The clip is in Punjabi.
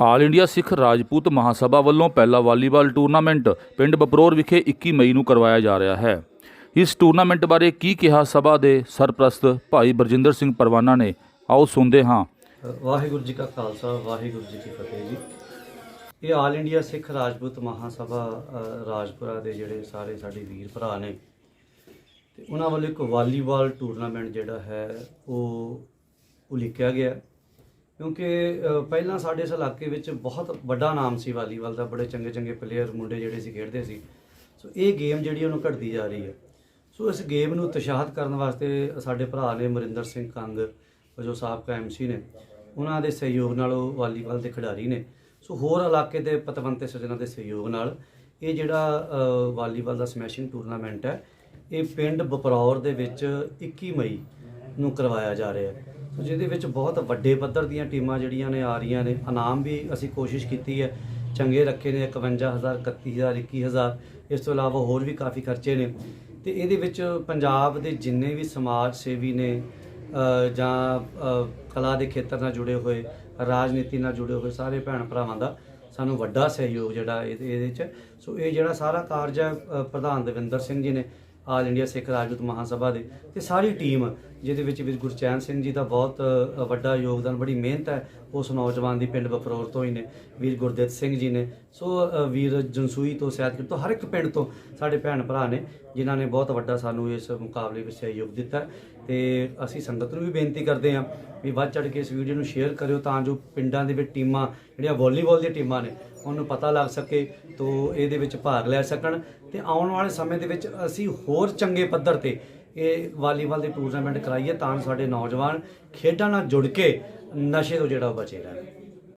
ਆਲ ਇੰਡੀਆ ਸਿੱਖ ਰਾਜਪੂਤ ਮਹਾਸਭਾ ਵੱਲੋਂ ਪਹਿਲਾ ਵਾਲੀਬਾਲ ਟੂਰਨਾਮੈਂਟ ਪਿੰਡ ਬਪਰੋਰ ਵਿਖੇ 21 ਮਈ ਨੂੰ ਕਰਵਾਇਆ ਜਾ ਰਿਹਾ ਹੈ। ਇਸ ਟੂਰਨਾਮੈਂਟ ਬਾਰੇ ਕੀ ਕਿਹਾ ਸਭਾ ਦੇ ਸਰਪ੍ਰਸਤ ਭਾਈ ਬਰਜਿੰਦਰ ਸਿੰਘ ਪਰਵਾਨਾ ਨੇ ਆਓ ਸੁਣਦੇ ਹਾਂ। ਵਾਹਿਗੁਰੂ ਜੀ ਕਾ ਖਾਲਸਾ ਵਾਹਿਗੁਰੂ ਜੀ ਕੀ ਫਤਿਹ ਜੀ। ਇਹ ਆਲ ਇੰਡੀਆ ਸਿੱਖ ਰਾਜਪੂਤ ਮਹਾਸਭਾ ਅ, ਰਾਜਪੁਰਾ ਦੇ ਜਿਹੜੇ ਸਾਰੇ ਸਾਡੇ ਵੀਰ ਭਰਾ ਨੇ ਤੇ ਉਹਨਾਂ ਵੱਲੋਂ ਇੱਕ ਵਾਲੀਬਾਲ ਟੂਰਨਾਮੈਂਟ ਜਿਹੜਾ ਹੈ ਉਹ ਉਲੀਕਿਆ ਗਿਆ। ਕਿਉਂਕਿ ਪਹਿਲਾਂ ਸਾਡੇ ਇਸ ਇਲਾਕੇ ਵਿੱਚ ਬਹੁਤ ਵੱਡਾ ਨਾਮ ਸੀ ਵਾਲੀਬਾਲ ਦਾ, ਬੜੇ ਚੰਗੇ ਚੰਗੇ ਪਲੇਅਰ ਮੁੰਡੇ ਜਿਹੜੇ ਸੀ ਖੇਡਦੇ ਸੀ। ਸੋ ਇਹ ਗੇਮ ਜਿਹੜੀ ਉਹਨੂੰ ਘਟਦੀ ਜਾ ਰਹੀ ਹੈ ਸੋ ਇਸ ਗੇਮ ਨੂੰ ਉਤਸ਼ਾਹਿਤ ਕਰਨ ਵਾਸਤੇ ਸਾਡੇ ਭਰਾ ਨੇ ਮਰਿੰਦਰ ਸਿੰਘ ਕੰਗ, ਜੋ ਸਾਬਕਾ ਐਮਸੀ ਨੇ, ਉਹਨਾਂ ਦੇ ਸਹਿਯੋਗ ਨਾਲ ਉਹ ਵਾਲੀਬਾਲ ਦੇ ਖਿਡਾਰੀ ਨੇ। ਸੋ ਹੋਰ ਇਲਾਕੇ ਦੇ ਪਤਵੰਤੇ ਸੱਜਣਾ ਦੇ ਸਹਿਯੋਗ ਨਾਲ ਇਹ ਜਿਹੜਾ ਵਾਲੀਬਾਲ ਦਾ ਸਮੈਸ਼ਿੰਗ ਟੂਰਨਾਮੈਂਟ ਹੈ, ਇਹ ਪਿੰਡ ਬਪਰੌਰ ਦੇ ਵਿੱਚ 21 ਮਈ ਨੂੰ ਕਰਵਾਇਆ ਜਾ ਰਿਹਾ ਹੈ। ਜਿਹਦੇ ਵਿੱਚ ਬਹੁਤ ਵੱਡੇ ਪੱਧਰ ਦੀਆਂ ਟੀਮਾਂ ਜਿਹੜੀਆਂ ਨੇ ਆ ਰਹੀਆਂ ਨੇ। ਇਨਾਮ ਵੀ ਅਸੀਂ ਕੋਸ਼ਿਸ਼ ਕੀਤੀ ਹੈ। ਚੰਗੇ ਰੱਖੇ ਨੇ 51000 31000 21000 ਇਸ ਤੋਂ ਇਲਾਵਾ ਹੋਰ ਵੀ ਕਾਫੀ ਖਰਚੇ ਨੇ। ਤੇ ਇਹਦੇ ਵਿੱਚ ਪੰਜਾਬ ਦੇ ਜਿੰਨੇ ਵੀ ਸਮਾਜ ਸੇਵੀ ਨੇ ਜਾਂ ਕਲਾ ਦੇ ਖੇਤਰ ਨਾਲ ਜੁੜੇ ਹੋਏ, ਰਾਜਨੀਤੀ ਨਾਲ ਜੁੜੇ ਹੋਏ ਸਾਰੇ ਭੈਣ ਭਰਾਵਾਂ ਦਾ ਸਾਨੂੰ ਵੱਡਾ ਸਹਿਯੋਗ ਜਿਹੜਾ ਇਹਦੇ ਇਹਦੇ ਚ ਸੋ ਇਹ ਜਿਹੜਾ ਸਾਰਾ ਕਾਰਜ ਹੈ ਪ੍ਰਧਾਨ ਦਵਿੰਦਰ ਸਿੰਘ ਜੀ ਨੇ ਆਲ ਇੰਡੀਆ ਸਿੱਖ ਰਾਜਦੂਤ ਮਹਾਸਭਾ ਦੇ ਤੇ ਸਾਰੀ ਟੀਮ, ਜਿਹਦੇ ਵਿੱਚ ਵੀਰ ਗੁਰਚੈਨ ਸਿੰਘ ਜੀ ਦਾ ਬਹੁਤ ਵੱਡਾ ਯੋਗਦਾਨ, ਬੜੀ ਮਿਹਨਤ ਹੈ, ਉਸ ਨੌਜਵਾਨ ਦੀ ਪਿੰਡ ਬਫਰੋਰ ਤੋਂ ਹੀ ਨੇ, ਵੀਰ ਗੁਰਦੇਵ ਸਿੰਘ ਜੀ ਨੇ। ਸੋ ਵੀਰ ਜਨਸੂਈ ਤੋਂ ਸੈਦਗੜ ਤੋਂ, ਹਰ ਇੱਕ ਪਿੰਡ ਤੋਂ ਸਾਡੇ ਭੈਣ ਭਰਾ ਨੇ, ਜਿਨ੍ਹਾਂ ਨੇ ਬਹੁਤ ਵੱਡਾ ਸਾਨੂੰ ਇਸ ਮੁਕਾਬਲੇ ਵਿੱਚ ਸਹਿਯੋਗ ਦਿੱਤਾ ਹੈ। ਤੇ ਅਸੀਂ ਸੰਗਤ ਨੂੰ ਵੀ ਬੇਨਤੀ ਕਰਦੇ ਹਾਂ ਵੀ ਵੱਧ ਚੜ੍ਹ ਕੇ ਇਸ ਵੀਡੀਓ ਨੂੰ ਸ਼ੇਅਰ ਕਰਿਓ ਤਾਂ ਜੋ ਪਿੰਡਾਂ ਦੇ ਵਿੱਚ ਟੀਮਾਂ, ਜਿਹੜੀਆਂ ਵਾਲੀਬਾਲ ਦੀਆਂ ਟੀਮਾਂ ਨੇ, ਉਹਨੂੰ ਪਤਾ ਲੱਗ ਸਕੇ ਤੋਂ ਇਹਦੇ ਵਿੱਚ ਭਾਗ ਲੈ ਸਕਣ। ਤੇ ਆਉਣ ਵਾਲੇ ਸਮੇਂ ਦੇ ਵਿੱਚ ਅਸੀਂ ਹੋਰ ਚੰਗੇ ਪੱਧਰ ਤੇ ਇਹ ਵਾਲੀਬਾਲ ਦੇ ਟੂਰਨਾਮੈਂਟ ਕਰਾਈਏ ਤਾਂ ਸਾਡੇ ਨੌਜਵਾਨ ਖੇਡਾਂ ਨਾਲ ਜੁੜ ਕੇ ਨਸ਼ੇ ਤੋਂ ਜਿਹੜਾ ਉਹ ਬਚੇ ਰਹਿਣ।